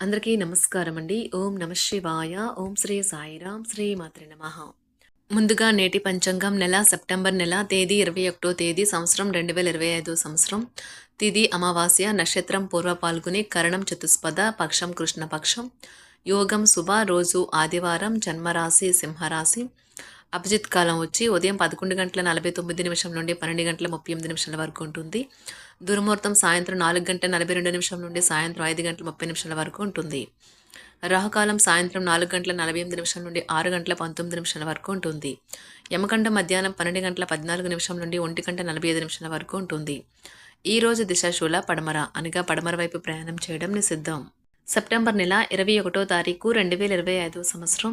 అందరికీ నమస్కారం అండి ఓం నమ శివాయ. ఓం శ్రీ సాయిరాం శ్రీ మాత్రి నమ. ముందుగా నేటి పంచాంగం నెల సెప్టెంబర్ నెల తేదీ ఇరవై ఒకటో తేదీ సంవత్సరం రెండు వేల ఇరవై ఐదో సంవత్సరం. తిది అమావాస్య నక్షత్రం పూర్వ పాల్గొని కరణం చతుస్పద పక్షం కృష్ణపక్షం. యోగం శుభ రోజు ఆదివారం జన్మరాశి సింహరాశి. అభిజిత్ కాలం వచ్చి ఉదయం పదకొండు గంటల నలభై తొమ్మిది నిమిషం నుండి పన్నెండు గంటల ముప్పై ఎనిమిది నిమిషాల వరకు ఉంటుంది. దుర్ముహూర్తం సాయంత్రం నాలుగు గంటల నలభై రెండు నిమిషం నుండి సాయంత్రం ఐదు గంటల ముప్పై నిమిషాల వరకు ఉంటుంది. రాహుకాలం సాయంత్రం నాలుగు గంటల నలభై ఎనిమిది నిమిషం నుండి ఆరు గంటల పంతొమ్మిది నిమిషాల వరకు ఉంటుంది. యమకండ మధ్యాహ్నం పన్నెండు గంటల పద్నాలుగు నిమిషం నుండి ఒంటి గంట నలభై ఐదు నిమిషాల వరకు ఉంటుంది. ఈ రోజు దిశాశూల పడమర అనగా పడమర వైపు ప్రయాణం చేయడం నిషిద్ధం. సెప్టెంబర్ నెల ఇరవై ఒకటో తారీఖు రెండు వేల ఇరవై ఐదో సంవత్సరం.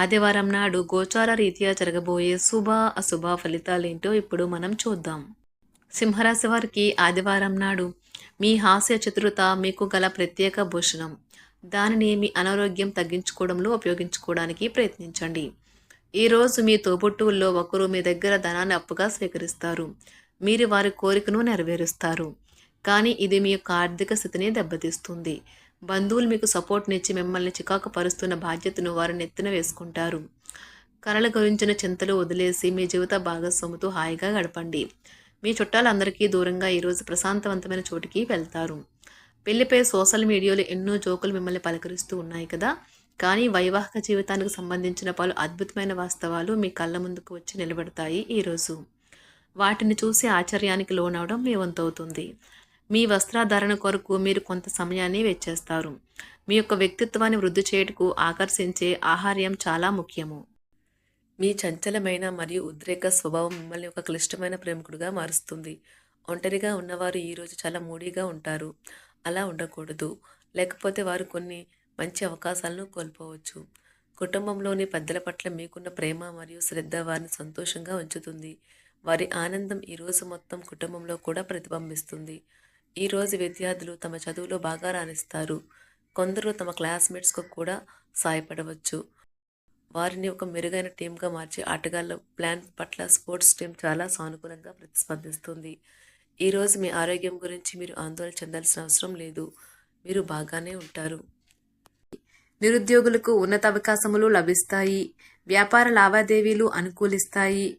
ఆదివారం నాడు గోచార రీత్యా జరగబోయే శుభ అశుభ ఫలితాలేంటో ఇప్పుడు మనం చూద్దాం. సింహరాశి వారికి ఆదివారం నాడు మీ హాస్య చతురత మీకు గల ప్రత్యేక భూషణం దానిని మీ అనారోగ్యం తగ్గించుకోవడంలో ఉపయోగించుకోవడానికి ప్రయత్నించండి. ఈరోజు మీ తోబుట్టువుల్లో ఒకరు మీ దగ్గర ధనాన్ని అప్పుగా స్వీకరిస్తారు. మీరు వారి కోరికను నెరవేరుస్తారు. కానీ ఇది మీ యొక్క ఆర్థిక స్థితిని దెబ్బతీస్తుంది. బంధువులు మీకు సపోర్ట్నిచ్చి మిమ్మల్ని చికాకు పరుస్తున్న బాధ్యతను వారు నెత్తిన వేసుకుంటారు. కళల గురించిన చింతలు వదిలేసి మీ జీవిత భాగస్వామితో హాయిగా గడపండి. మీ చుట్టాలందరికీ దూరంగా ఈరోజు ప్రశాంతవంతమైన చోటికి వెళ్తారు. పెళ్ళిపై సోషల్ మీడియాలో ఎన్నో జోకులు మిమ్మల్ని పలకరిస్తూ ఉన్నాయి కదా? కానీ వైవాహిక జీవితానికి సంబంధించిన పలు అద్భుతమైన వాస్తవాలు మీ కళ్ళ ముందుకు వచ్చి నిలబడతాయి ఈరోజు వాటిని చూసి ఆశ్చర్యానికి లోనవడం మీ వంతవుతుంది. మీ వస్త్రధారణ కొరకు మీరు కొంత సమయాన్ని వెచ్చేస్తారు. మీ యొక్క వ్యక్తిత్వాన్ని వృద్ధి చేయుటకు ఆకర్షించే ఆహార్యం చాలా ముఖ్యము. మీ చంచలమైన మరియు ఉద్రేక స్వభావం మిమ్మల్ని ఒక క్లిష్టమైన ప్రేమికుడుగా మారుస్తుంది. ఒంటరిగా ఉన్నవారు ఈరోజు చాలా మూడీగా ఉంటారు. అలా ఉండకూడదు. లేకపోతే వారు కొన్ని మంచి అవకాశాలను కోల్పోవచ్చు. కుటుంబంలోని పెద్దల పట్ల మీకున్న ప్రేమ మరియు శ్రద్ధ వారిని సంతోషంగా ఉంచుతుంది. వారి ఆనందం ఈరోజు మొత్తం కుటుంబంలో కూడా ప్రతిబింబిస్తుంది. ఈరోజు విద్యార్థులు తమ చదువులో బాగా రాణిస్తారు. కొందరు తమ క్లాస్మేట్స్కు కూడా సాయపడవచ్చు. వారిని ఒక మెరుగైన టీంగా మార్చి ఆటగాళ్ళ ప్లాన్ పట్ల స్పోర్ట్స్ టీం చాలా సానుకూలంగా ప్రతిస్పందిస్తుంది. ఈరోజు మీ ఆరోగ్యం గురించి మీరు ఆందోళన చెందాల్సిన అవసరం లేదు. మీరు బాగానే ఉంటారు. నిరుద్యోగులకు ఉన్నత అవకాశములు లభిస్తాయి. వ్యాపార లావాదేవీలు అనుకూలిస్తాయి.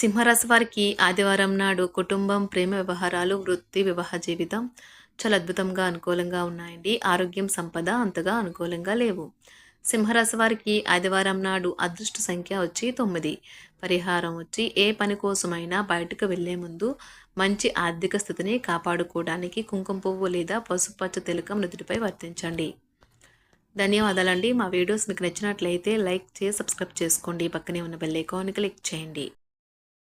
సింహరాశి వారికి ఆదివారం నాడు కుటుంబం ప్రేమ వ్యవహారాలు వృత్తి వివాహ జీవితం చాలా అద్భుతంగా అనుకూలంగా ఉన్నాయండి. ఆరోగ్యం సంపద అంతగా అనుకూలంగా లేవు. సింహరాశి వారికి ఆదివారం నాడు అదృష్ట సంఖ్య వచ్చి తొమ్మిది. పరిహారం వచ్చి ఏ పని కోసమైనా బయటకు వెళ్ళే ముందు మంచి ఆర్థిక స్థితిని కాపాడుకోవడానికి కుంకుమ పువ్వు లేదా పసుపుపచ్చ తిలకం నుదుటిపై వర్తించండి. ధన్యవాదాలండి. మా వీడియోస్ మీకు నచ్చినట్లయితే లైక్ చేసి సబ్స్క్రైబ్ చేసుకోండి. పక్కనే ఉన్న బెల్ ఐకాన్ క్లిక్ చేయండి.